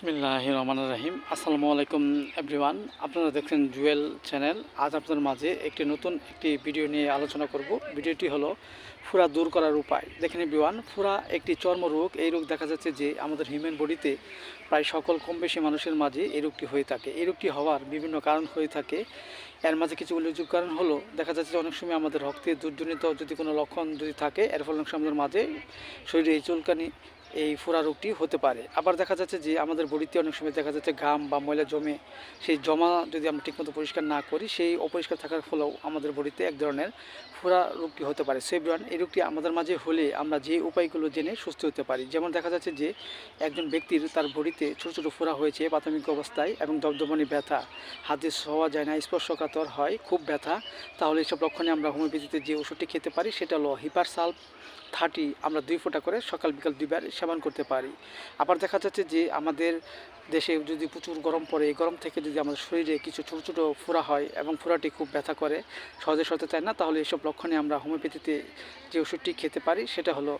বিসমিল্লাহ রহমান রাহিম। আসসালামু আলাইকুম, এভরিওয়ান। আপনারা দেখছেন জুয়েল চ্যানেল। আজ আপনাদের মাঝে একটি নতুন একটি ভিডিও নিয়ে আলোচনা করব। ভিডিওটি হলো ফুরা দূর করার উপায়। দেখেন বিওয়ান ফুরা একটি চর্মরোগ এই রোগ দেখা যাচ্ছে যে আমাদের হিউম্যান বডিতে প্রায় সকল কম বেশি মানুষের মাঝে এই রোগটি হয়ে থাকে। এই রোগটি হওয়ার বিভিন্ন কারণ হয়ে থাকে। এর মাঝে কিছু উল্লেখযোগ্য কারণ হলো, দেখা যাচ্ছে যে অনেক সময় আমাদের রক্তে দুর্জনিত যদি কোনো লক্ষণ যদি থাকে, এর ফলে অনেক সময় আমাদের মাঝে শরীরে এই চুলকানি এই ফোড়া রোগটি হতে পারে। আবার দেখা যাচ্ছে যে আমাদের বডিতে অনেক সময় দেখা যাচ্ছে ঘাম বা ময়লা জমে, সেই জমা যদি আমরা ঠিকমতো পরিষ্কার না করি, সেই অপরিষ্কার থাকার ফলেও আমাদের বডিতে এক ধরনের ফোড়া রোগটি হতে পারে। সেব্রান, এই রোগটি আমাদের মাঝে হলে আমরা যে উপায়গুলো জেনে সুস্থ হতে পারি। যেমন দেখা যাচ্ছে যে একজন ব্যক্তির তার বডিতে ছোটো ছোটো ফোড়া হয়েছে প্রাথমিক অবস্থায় এবং দবদবনি ব্যথা, হাতে ছোঁয়া যায় না, স্পর্শকাতর হয়, খুব ব্যথা, তাহলে এইসব লক্ষণে আমরা হোমিওপ্যাথিতে যে ওষুধটি খেতে পারি সেটা হলো হিপার সালফ থার্টি আমরা দুই ফোঁটা করে সকাল বিকাল দুইবার সেবন করতে পারি। আবার দেখা যাচ্ছে যে আমাদের দেশে যদি প্রচুর গরম পড়ে, এই গরম থেকে যদি আমাদের শরীরে কিছু ছোটো ছোটো ফোড়া হয় এবং ফোড়াটি খুব ব্যথা করে, সহজে সহজে চায় না, তাহলে এসব লক্ষণে আমরা হোমিওপ্যাথিতে যে ওষুধটি খেতে পারি, সেটা হলো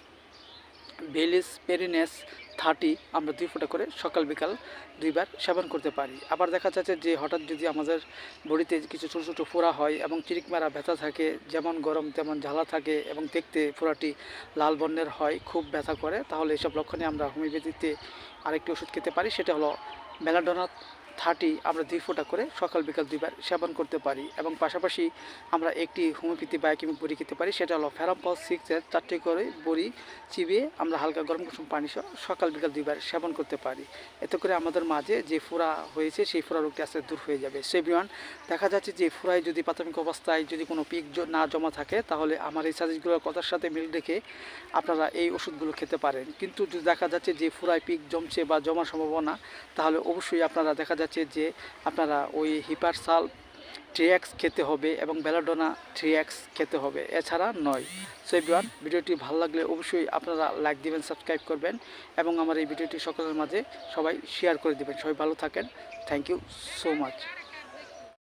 বেলিস পেরিনেস থার্টি আমরা দুই ফোঁটা করে সকাল, বিকাল দুইবার সেবন করতে পারি। আবার দেখা যাচ্ছে যে হঠাৎ যদি আমাদের বডিতে কিছু ছোটো ছোটো ফোড়া হয় এবং চিরিক মারা ব্যথা থাকে, যেমন গরম, তেমন ঝালা থাকে এবং দেখতে ফোড়াটি লাল বর্ণের হয়, খুব ব্যথা করে, তাহলে এসব লক্ষণে আমরা হোমিওপ্যাথিতে আরেকটি ওষুধ খেতে পারি, সেটা হলো মেলাডোনাথ থার্টি আমরা দুই ফোঁটা করে সকাল, বিকাল দুইবার সেবন করতে পারি এবং পাশাপাশি আমরা একটি হোমিওপ্যাথি বায়োকেমিক বড়ি খেতে পারি, সেটা হলো ফেরাম্পল সিক্সের চারটি করে বড়ি চিবিয়ে আমরা হালকা গরম কুসুম পানি সহ সকাল, বিকাল দুইবার সেবন করতে পারি। এতে করে আমাদের মাঝে যে ফোড়া হয়েছে, সেই ফোড়া রোগটি আস্তে দূর হয়ে যাবে। সেভিওয়ান দেখা যাচ্ছে যে ফোড়ায় যদি প্রাথমিক অবস্থায় যদি কোনো পিক না জমা থাকে, তাহলে আমার এই সাজেস্টগুলোর কথার সাথে মিল রেখে আপনারা এই ওষুধগুলো খেতে পারেন। কিন্তু যদি দেখা যাচ্ছে যে ফোড়ায় পিক জমছে বা জমার সম্ভাবনা, তাহলে অবশ্যই আপনারা দেখা যাচ্ছে যে আপনারা ওই হিপার সাল ট্রিএক্স খেতে হবে এবং বেলাডোনা ট্রিএক্স খেতে হবে, এছাড়া নয়। সো ভিডিওটি ভালো লাগলে অবশ্যই আপনারা লাইক দিবেন, সাবস্ক্রাইব করবেন এবং আমার এই ভিডিওটি সকলের মাঝে সবাই শেয়ার করে দেবেন। সবাই ভালো থাকেন। Thank you so much